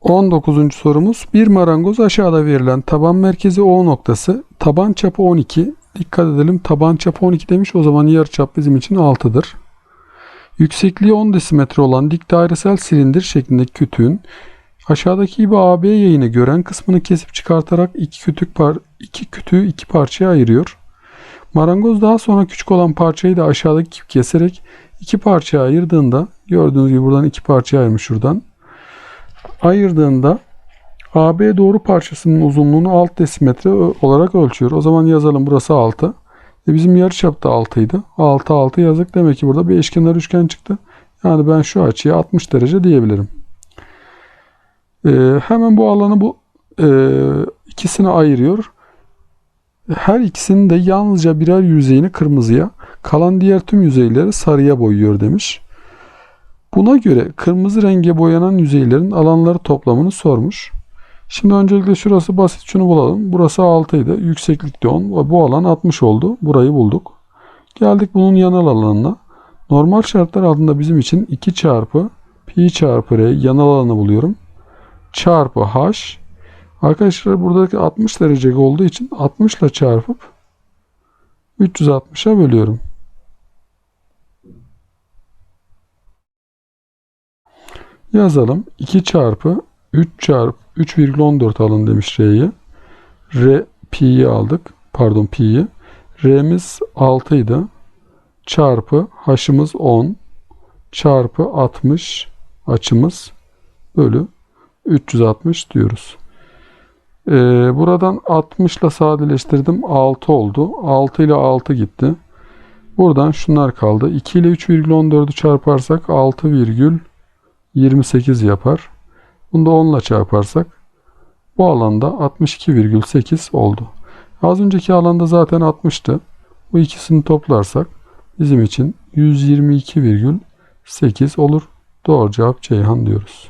19. sorumuz bir marangoz aşağıda verilen taban merkezi O noktası taban çapı 12 dikkat edelim taban çapı 12 demiş o zaman yarıçap bizim için 6'dır. Yüksekliği 10 desimetre olan dik dairesel silindir şeklindeki kütüğün aşağıdaki gibi AB yayını gören kısmını kesip çıkartarak iki kütük par iki kütüğü iki parçaya ayırıyor. Marangoz daha sonra küçük olan parçayı da aşağıdaki gibi keserek iki parçaya ayırdığında gördüğünüz gibi buradan iki parçaya ayırmış şuradan ayırdığında AB doğru parçasının uzunluğunu 6 desimetre olarak ölçüyor. O zaman yazalım burası 6. E bizim yarıçap da 6 idi. 6 6 yazık. Demek ki burada bir eşkenar üçgen çıktı. Yani ben şu açıya 60 derece diyebilirim. E, hemen bu alanı bu e, ikisine ayırıyor. Her ikisinin de yalnızca birer yüzeyini kırmızıya, kalan diğer tüm yüzeyleri sarıya boyuyor demiş. Buna göre kırmızı renge boyanan yüzeylerin alanları toplamını sormuş. Şimdi öncelikle şurası basit şunu bulalım. Burası 6 idi. Yükseklik de 10. ve Bu alan 60 oldu. Burayı bulduk. Geldik bunun yanal alanına. Normal şartlar altında bizim için 2 çarpı pi çarpı r yanal alanı buluyorum. Çarpı h. Arkadaşlar buradaki 60 derece olduğu için 60 ile çarpıp 360'a bölüyorum. Yazalım. 2 çarpı 3 çarpı 3,14 alın demiş R'yi. R pi'yi aldık. Pardon pi'yi. R'miz 6 idi. Çarpı h'ımız 10. Çarpı 60 açımız bölü 360 diyoruz. Ee, buradan 60 ile sadeleştirdim. 6 oldu. 6 ile 6 gitti. Buradan şunlar kaldı. 2 ile 3,14'ü çarparsak 6 virgül 28 yapar. Bunu da 10 ile çarparsak bu alanda 62,8 oldu. Az önceki alanda zaten 60'tı. Bu ikisini toplarsak bizim için 122,8 olur. Doğru cevap Ceyhan diyoruz.